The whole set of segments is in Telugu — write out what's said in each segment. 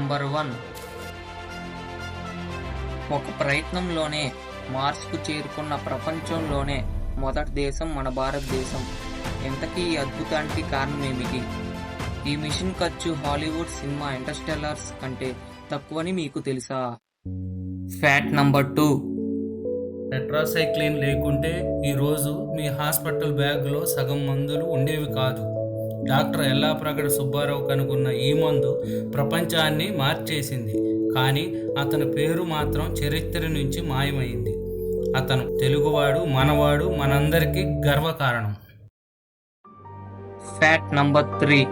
నంబర్ వన్ ఒక ప్రయత్నంలోనే మార్స్కు చేరుకున్న ప్రపంచంలోనే మొదటి దేశం మన భారతదేశం. ఎంతకీ ఈ అద్భుతానికి కారణం ఏమిటి ఈ మిషన్ ఖర్చు హాలీవుడ్ సినిమా ఇంటర్స్టెల్లర్స్ కంటే తక్కువని మీకు తెలుసా? Fat number two. టెట్రాసైక్లిన్ లేకుంటే ఈరోజు మీ హాస్పిటల్ బ్యాగ్లో సగం మందులు ఉండేవి కాదు. డాక్టర్ ఎల్లాప్రగడ సుబ్బారావు కనుగొన్న ఈ మందు ప్రపంచాన్ని మార్చేసింది. కానీ అతని పేరు మాత్రం చరిత్ర నుంచి మాయమైంది. అతను తెలుగువాడు మనవాడు మనందరికీ గర్వకారణం. ఫ్యాట్ నంబర్ త్రీ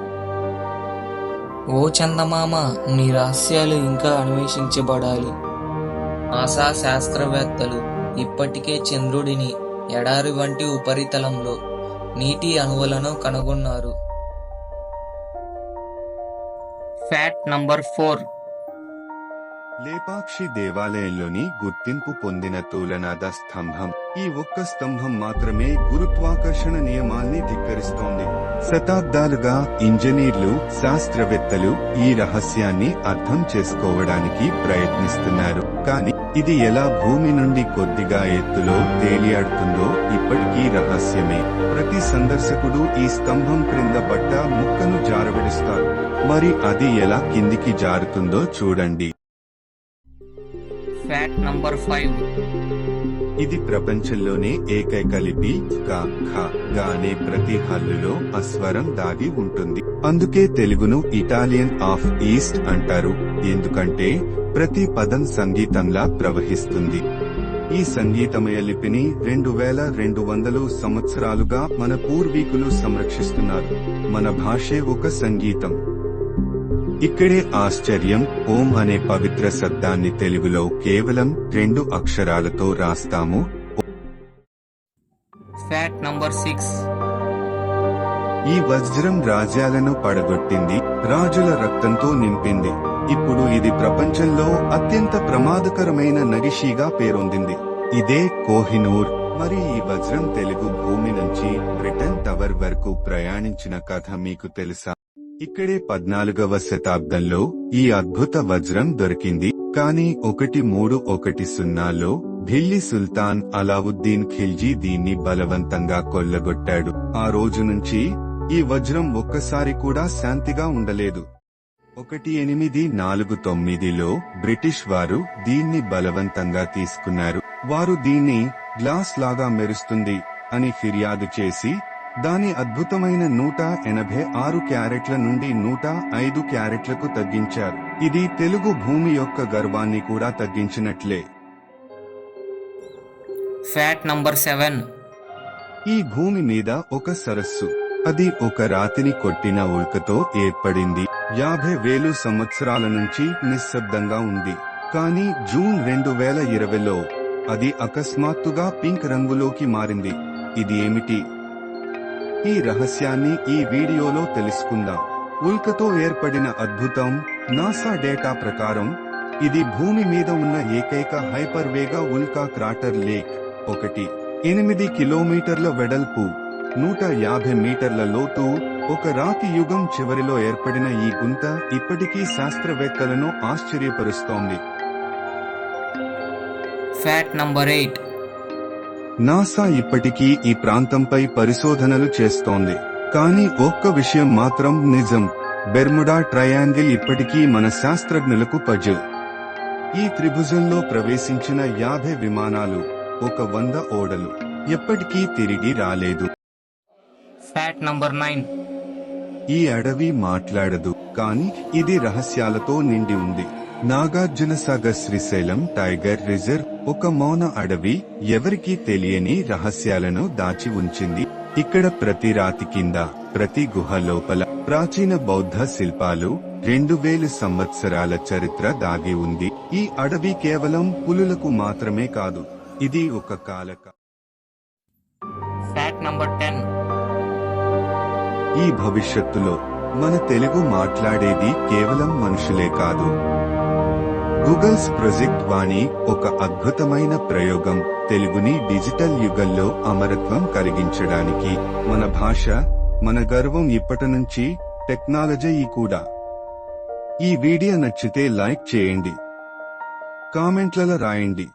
ఓ చందమామ నీ రహస్యాలు ఇంకా అన్వేషించబడాలి. నాసా శాస్త్రవేత్తలు ఇప్పటికే చంద్రుడిని ఎడారి వంటి ఉపరితలంలో నీటి అణువులను కనుగొన్నారు. ఫ్యాక్ట్ నంబర్ ఫోర్ లేపాక్షి దేవాలయంలోని గుర్తింపు పొందిన తూలనాద స్తంభం. ఈ ఒక్క స్తంభం మాత్రమే గురుత్వాకర్షణ నియమాల్ని ధిక్కరిస్తోంది. శతాబ్దాలుగా ఇంజనీర్లు శాస్త్రవేత్తలు ఈ రహస్యాన్ని అర్థం చేసుకోవడానికి ప్రయత్నిస్తున్నారు. కానీ ఇది ఎలా భూమి నుండి కొద్దిగా ఎత్తులో తేలియాడుతుందో ఇప్పటికీ రహస్యమే. ప్రతి సందర్శకుడు ఈ స్తంభం క్రింద పట్ట ముక్కను జారబడిస్తారు. మరి అది ఎలా కిందికి జారుతుందో చూడండి. ఫ్యాక్ట్ నంబర్ ఫైవ్ ఇది ప్రపంచంలోనే ఏకైక లిపి క ఖ గా అనే ప్రతి హల్లులో అస్వరం దాగి ఉంటుంది. అందుకే తెలుగును ఇటాలియన్ ఆఫ్ ఈస్ట్ అంటారు ఎందుకంటే ప్రతి పదం సంగీతంలా ప్రవహిస్తుంది. ఈ సంగీతమయ లిపిని రెండు వేల రెండు వందలు సంవత్సరాలుగా మన పూర్వీకులు సంరక్షిస్తున్నారు. మన భాషే ఒక సంగీతం. ఇక్కడే ఆశ్చర్యం ఓం అనే పవిత్ర శబ్దాన్ని తెలుగులో కేవలం రెండు అక్షరాలతో రాస్తాము. ఫ్యాక్ట్ నంబర్ సిక్స్ ఈ వజ్రం రాజ్యాలను పడగొట్టింది రాజుల రక్తంతో నింపింది. ఇప్పుడు ఇది ప్రపంచంలో అత్యంత ప్రమాదకరమైన నగిషిగా పేరొందింది. ఇదే కోహినూర్. మరి ఈ వజ్రం తెలుగు భూమి నుంచి బ్రిటన్ టవర్ వరకు ప్రయాణించిన కథ మీకు తెలుసా? ఇక్కడే పద్నాలుగవ శతాబ్దంలో ఈ అద్భుత వజ్రం దొరికింది. కానీ ఒకటి మూడు ఒకటి సున్నాలో ఢిల్లీ సుల్తాన్ అలావుద్దీన్ ఖిల్జీ దీన్ని బలవంతంగా కొల్లగొట్టాడు. ఆ రోజు నుంచి ఈ వజ్రం ఒక్కసారి కూడా శాంతిగా ఉండలేదు. ఒకటి ఎనిమిది నాలుగు తొమ్మిదిలో బ్రిటిష్ వారు దీన్ని బలవంతంగా తీసుకున్నారు. వారు దీన్ని గ్లాస్ లాగా మెరుస్తుంది అని ఫిర్యాదు చేసి దాని అద్భుతమైన నూట ఎనభై ఆరు క్యారెట్ల నుండి నూట ఐదు క్యారెట్లకు తగ్గించారు. ఇది తెలుగు భూమి యొక్క గర్వాన్ని కూడా తగ్గించినట్లే. ఫ్యాక్ట్ నంబర్ సెవెన్ ఈ భూమి మీద ఒక సరస్సు. అది ఒక రాతిని కొట్టిన ఉల్కతో ఏర్పడింది. యాభై వేలు సంవత్సరాల నుంచి నిశ్శబ్దంగా ఉంది. కానీ జూన్ రెండు వేల ఇరవైలో అది అకస్మాత్తుగా పింక్ రంగులోకి మారింది. ఇది ఏమిటి? ఈ రహస్యాన్ని ఈ వీడియోలో తెలుసుకుందాం. ఉల్కతో ఏర్పడిన అద్భుతం నాసా డేటా ప్రకారం ఇది భూమి మీద ఉన్న ఏకైక హైపర్వేగ ఉల్కా క్రాటర్ లేక్ ఒకటి. ఎనిమిది కిలోమీటర్ల వెడల్పు నూట యాభై మీటర్ల లోతు ఒక రాతి యుగం చివరిలో ఏర్పడిన ఈ గుంత ఇప్పటికీ శాస్త్రవేత్తలను ఆశ్చర్యపరుస్తోంది. ఫ్యాక్ట్ నంబర్ ఎయిట్ నాసా ఇప్పటికీ ఈ ప్రాంతంపై పరిశోధనలు చేస్తోంది. కానీ ఒక్క విషయం మాత్రం నిజం. బెర్ముడా ట్రయాంగిల్ ఇప్పటికీ మన శాస్త్రజ్ఞులకు పజిల్. ఈ త్రిభుజంలో ప్రవేశించిన యాభై విమానాలు ఒక వంద ఓడలు ఎప్పటికీ తిరిగి రాలేదు. నంబర్ నైన్ ఈ అడవి మాట్లాడదు కానీ ఇది రహస్యాలతో నిండి ఉంది. నాగార్జున సాగర్ శ్రీశైలం టైగర్ రిజర్వ్ ఒక మౌన అడవి ఎవరికీ తెలియని రహస్యాలను దాచి ఉంచింది. ఇక్కడ ప్రతి రాతి కింద ప్రతి గుహ లోపల ప్రాచీన బౌద్ధ శిల్పాలు రెండు వేలు సంవత్సరాల చరిత్ర దాగి ఉంది. ఈ అడవి కేవలం పులులకు మాత్రమే కాదు ఇది ఒక కాలక. ఫ్యాక్ట్ నంబర్ టెన్ ఈ భవిష్యత్తులో మన తెలుగు మాట్లాడేది కేవలం మనుషులే కాదు. గూగల్స్ ప్రొజెక్ట్ వాణి ఒక అద్భుతమైన ప్రయోగం. తెలుగుని డిజిటల్ యుగంలో అమరత్వం కలిగించడానికి. మన భాష మన గర్వం ఇప్పటి నుంచి టెక్నాలజీ కూడా. ఈ వీడియో నచ్చితే లైక్ చేయండి. కామెంట్లలో రాయండి.